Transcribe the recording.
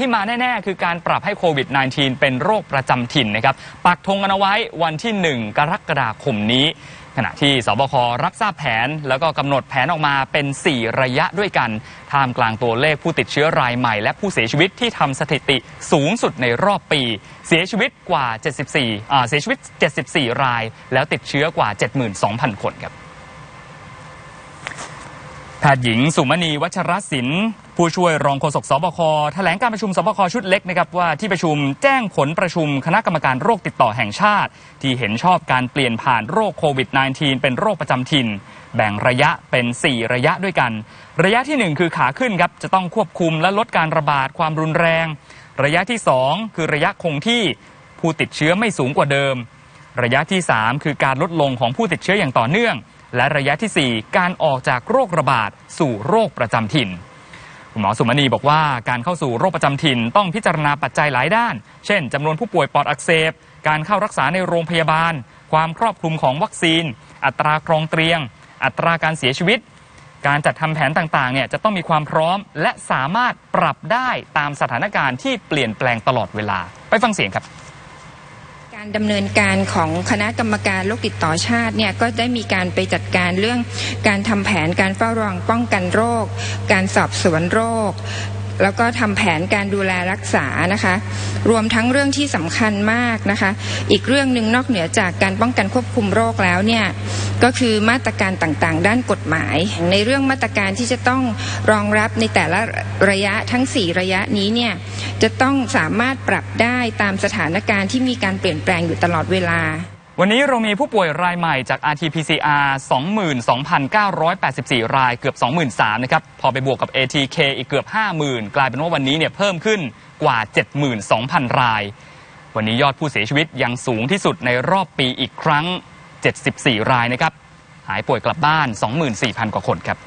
ที่มาแน่ ๆ คือการปรับให้โควิด -19 เป็นโรคประจำถิ่นนะครับ ปักธงกันเอาไว้วันที่ 1 กรกฎาคมนี้ ขณะที่สบครับทราบแผน แล้วก็กำหนดแผนออกมาเป็น 4 ระยะด้วยกัน ท่ามกลางตัวเลขผู้ติดเชื้อรายใหม่ และผู้เสียชีวิตที่ทำสถิติสูงสุดในรอบปี เสียชีวิตกว่า 74อ่าเสียชีวิต 74 ราย แล้วติดเชื้อกว่า 72,000 คนครับแพทย์หญิงสุมณีวัชรศิลป์ ผู้ช่วยรองโฆษกสบคแถลงการประชุมสบคชุดเล็กนะครับว่าที่ประชุมแจ้งผลประชุมคณะกรรมการโรคติดต่อแห่งชาติ ที่เห็นชอบการเปลี่ยนผ่านโรคโควิด -19 เป็นโรคประจำถิ่น แบ่งระยะเป็น 4 ระยะด้วยกัน ระยะที่ 1 คือขาขึ้นครับจะต้องควบคุมและลดการระบาดความรุนแรง ระยะที่ 2 คือระยะคงที่ผู้ติดเชื้อไม่สูงกว่าเดิม ระยะที่ 3 คือการลดลงของผู้ติดเชื้ออย่างต่อเนื่อง และระยะทีสี่4 การออกจากโรคระบาดสู่โรคประจำถิ่น คุณหมอสุมณีบอกว่าการเข้าสู่โรคประจำถิ่นต้องพิจารณาปัจจัยหลายด้าน เช่นจำนวนผู้ป่วยปอดอักเสบ การเข้ารักษาในโรงพยาบาล ความครอบคลุมของวัคซีน อัตราครองเตียง อัตราการเสียชีวิต การจัดทำแผนต่างๆเนี่ยจะต้องมีความพร้อม และสามารถปรับได้ตามสถานการณ์ที่เปลี่ยนแปลงตลอดเวลา ไปฟังเสียงครับ การดำเนินการของคณะกรรมการโรคติดต่อชาติเนี่ยก็ได้มีการไปจัดการเรื่องการทำแผนการเฝ้าระวังป้องกันโรค การสอบสวนโรคแล้วก็ทำแผนการดูแลรักษานะคะ รวมทั้งเรื่องที่สำคัญมากนะคะ อีกเรื่องหนึ่งนอกเหนือจากการป้องกันควบคุมโรคแล้วเนี่ย ก็คือมาตรการต่างๆ ด้านกฎหมาย ในเรื่องมาตรการที่จะต้องรองรับในแต่ละระยะทั้ง 4 ระยะนี้เนี่ยจะต้องสามารถปรับได้ตามสถานการณ์ที่มีการเปลี่ยนแปลงอยู่ตลอดเวลาวันนี้เรามีผู้ป่วยรายใหม่จาก RT-PCR 22,984 รายเกือบ 23,000นะครับ พอไปบวกกับ ATK อีกเกือบ 50,000 กลายเป็นว่าวันนี้เนี่ยเพิ่มขึ้นกว่า 72,000 ราย วันนี้ยอดผู้เสียชีวิตยังสูงที่สุดในรอบปีอีกครั้ง 74 รายนะครับ หายป่วยกลับบ้าน 24,000 กว่าคนครับ